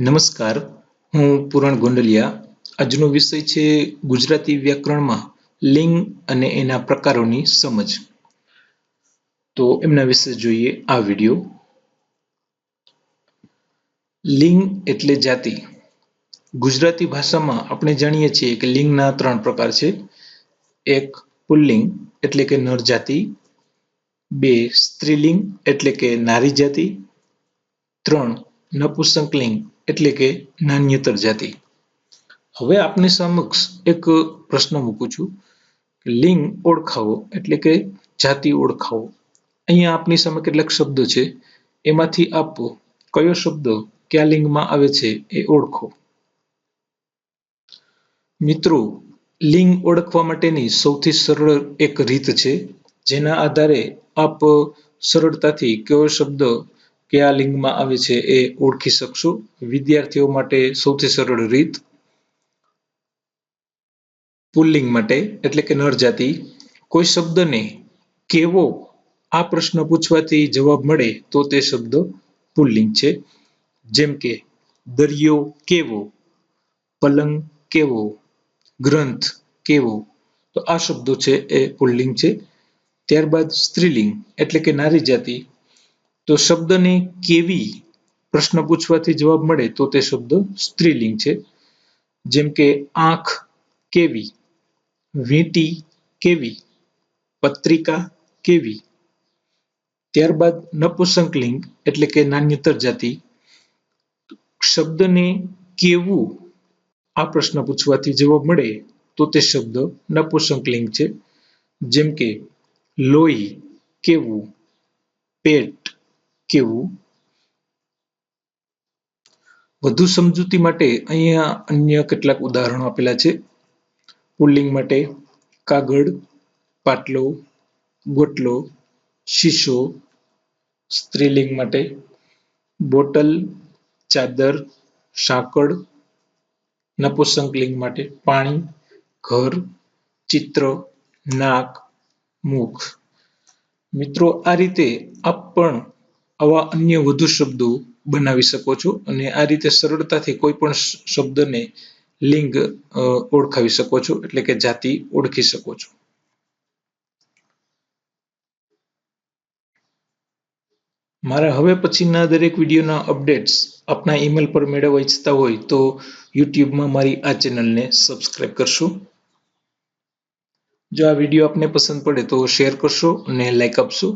નમસ્કાર, હું પૂરણ ગોંડલિયા. આજનો વિષય છે ગુજરાતી વ્યાકરણમાં લિંગ અને એના પ્રકારોની સમજ. તો એમના વિશે જોઈએ આ વિડિયો. લિંગ એટલે જાતિ. ગુજરાતી ભાષામાં આપણે જાણીએ છીએ કે લિંગના ત્રણ પ્રકાર છે. એક, પુલ્લિંગ, એટલે કે નર જાતિ બે, સ્ત્રીલિંગ, એટલે કે નારી જાતિ ત્રણ, નપુંસકલિંગ એટલે કે નાન્યતર જાતિ. હવે આપની સમક્ષ એક પ્રશ્ન મૂકું છું લિંગ ઓળખાવો એટલે કે જાતિ ઓળખાવો. અહીંયા આપની સામે કેટલાક શબ્દો છે. એમાંથી આપ કયો શબ્દ કયા લિંગમાં આવે છે એ ઓળખો. મિત્રો, લિંગ ઓળખવા માટેની સૌથી સરળ એક રીત છે. જેના આધારે આપ સરળતાથી કયો શબ્દ કયા લિંગમાં આવે છે એ ઓળખી શકશો. વિદ્યાર્થીઓ માટે સૌથી સરળ રીત પુલ્લિંગ માટે, એટલે કે નર જાતિ કોઈ શબ્દને કેવો આ પ્રશ્ન પૂછવાથી જવાબ મળે તો તે શબ્દ પુલ્લિંગ છે. જેમ કે, દરિયો કેવો? પલંગ કેવો? ગ્રંથ કેવો? તો આ શબ્દો છે એ પુલ્લિંગ છે. ત્યારબાદ સ્ત્રીલિંગ, એટલે કે નારી જાતિ તો શબ્દને કેવી પ્રશ્ન પૂછવાથી જવાબ મળે તો તે શબ્દ સ્ત્રીલિંગ છે. જેમ કે આંખ કેવી, વીંટી કેવી, પત્રિકા કેવી. ત્યારબાદ નપુસંકલિંગ એટલે કે નાન્યતર જાતિ. શબ્દને કેવું આ પ્રશ્ન પૂછવાથી જવાબ મળે તો તે શબ્દ નપુસંકલિંગ છે. જેમ કે લોહી કેવું, પેટ કેવું? વધુ સમજૂતી માટે અહીંયા અન્ય કેટલાક ઉદાહરણો આપેલા છે. પુલ્લિંગ માટે કાગળ, પાટલો, ગોટલો, શીશો, સ્ત્રીલિંગ માટે બોટલ, ચાદર, સાંકળ, નપુસંકલિંગ માટે પાણી, ઘર, ચિત્ર, નાક, મુખ. મિત્રો, આ રીતે આપ પણ આવા અન્ય વધુ શબ્દો બનાવી શકો છો અને આ રીતે સરળતાથી કોઈ પણ શબ્દને લિંગ ઓળખાવી શકો છો, એટલે કે જાતિ ઓળખી શકો છો. મારા હવે પછીના દરેક વિડીયોના અપડેટ્સ આપના ઈમેલ પર મેળવવા ઈચ્છતા હોય તો યુટ્યુબમાં મારી આ ચેનલને સબસ્ક્રાઈબ કરશો. જો આ વીડિયો આપને પસંદ પડે તો શેર કરશો અને લાઈક આપશો.